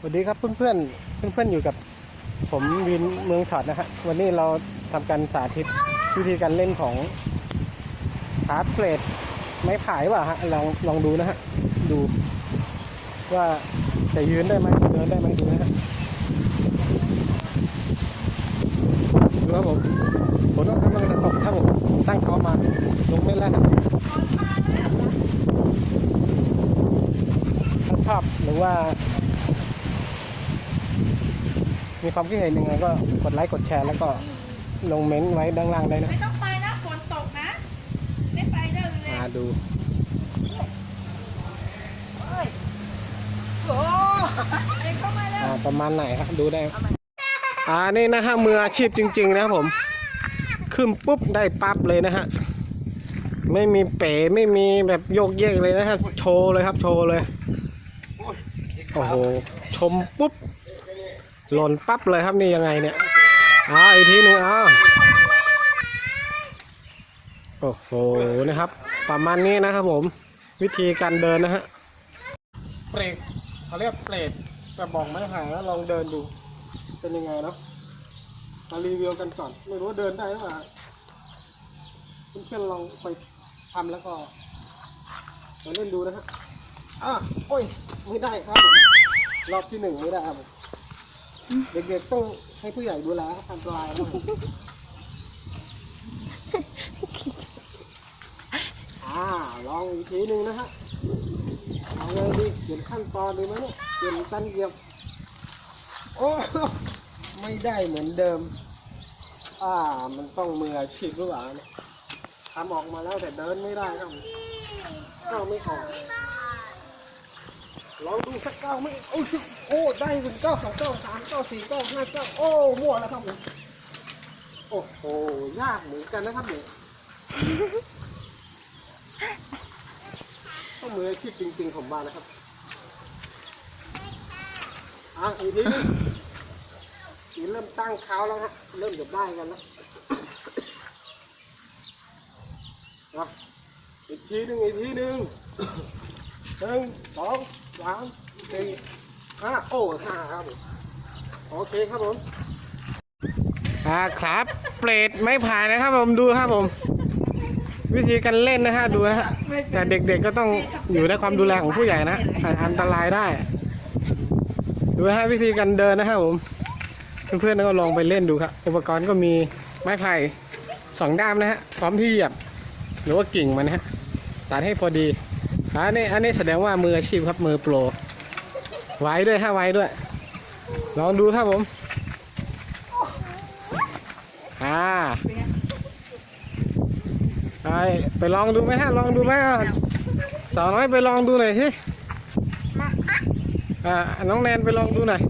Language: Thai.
สวัสดีครับเพื่อนเพื่อนเพื่อนเพื่อนๆอยู่กับผมวินเมืองช็อตนะฮะวันนี้เราทำการสาธิตวิธีการเล่นของฮาร์ดเกรดไม้ผายว่ะฮะลองลองดูนะฮะดู ว่าจะยืนได้ไหมเดินได้ไหมดูนะฮะดูครับผมฝนกำลังจะตกครับผมตั้งเขามาลงไม่แล้วครับถ้าชอบหรือว่า มีความคิดเห็นยังไงก็กดไลค์กดแชร์แล้วก็ลงเม้นต์ไว้ด้านล่างได้นะไม่ต้องไปนะฝนตกนะ ไม่ไปเด้อเลยมาดูโอ้เอ็งเข้ามาแล้วอ่าประมาณไหนครับดูได้อ่านี่นะฮะมืออาชีพจริง ๆ นะครับผม ขึ้นปุ๊บได้ปั๊บเลยนะฮะไม่มีเป๋ไม่มีแบบโยกเยกเลยนะฮะโชว์เลยครับ โชว์เลย โอ้โห ชมปุ๊บ หล่นปั๊บเลยครับนี่ยังไงเนี่ยอ่าอีกทีหนึ่งอ่าโอ้โหนะครับ ประมาณนี้นะครับผม วิธีการเดินนะฮะเปรตเขาเรียกเปรตกระบอกไม้ไผ่แล้วลองเดินดู เป็นยังไงเนาะมารีวิวกันก่อน ไม่รู้ว่าเดินได้หรือเปล่าเพื่อนๆลองไปทำแล้วก็มาเล่นดูนะฮะอะโอ้ย ไม่ได้ครับผมรอบที่หนึ่งไม่ได้ครับ เด็กๆต้องให้ผู้ใหญ่ดูแลครับอันตรายมากอ่าลองอีกทีหนึ่งนะฮะเอาเลยดิเปลี่ยนขั้นตอนดีไหมเนี่ยเปลี่ยนตันเหยียบโอ้ไม่ได้เหมือนเดิม อ่า มันต้องมืออาชีพหรือเปล่าเนี่ยทำออกมาแล้วแต่เดินไม่ได้ครับก้าไม่ออก ลองดูสักก้าไม่โอ้ยโอ้ได้ถึงเก้าสองเก้าสามเก้าสี่เก้าห้าเก้าโอ้มั่วแล้วครับผมโอ้โหยากเหมือนกันนะครับเนี่ยต้องมืออาชีพจริง ๆ ผมบ้านะครับอะอีกทีนึงนี่เริ่มตั้งเขาแล้วฮะเริ่มจะได้กันแล้วอะอีกทีหนึ่งอีกทีหนึ่ง หนึ่งสองสามสี่ห้าโอ้ห้าครับผมโอเคครับผมอ่าครับเปรตไม่ผ่านนะครับ ผมดูครับผม วิธีการเล่นนะฮะดูนะฮะแต่เด็กๆก็ต้องอยู่ในความดูแลของผู้ใหญ่นะอาจอันตรายได้ ดูนะฮะวิธีการเดินนะครับผม เพื่อนๆก็ลองไปเล่นดูครับอุปกรณ์ก็มีไม้ไผ่สองด้ามนะฮะพร้อมที่เหยียบ หรือว่ากิ่งมันนะฮะตัดให้พอดี อันนี้อันนี้แสดงว่ามืออาชีพครับมือโปรไว้ด้วยฮะไว้ด้วย ลองดูครับผม อ่าไปไปลองดูไหมฮะ ลองดูไหมสาวน้อยไปลองดูหน่อยสิอ่าน้องแนนไปลองดูหน่อย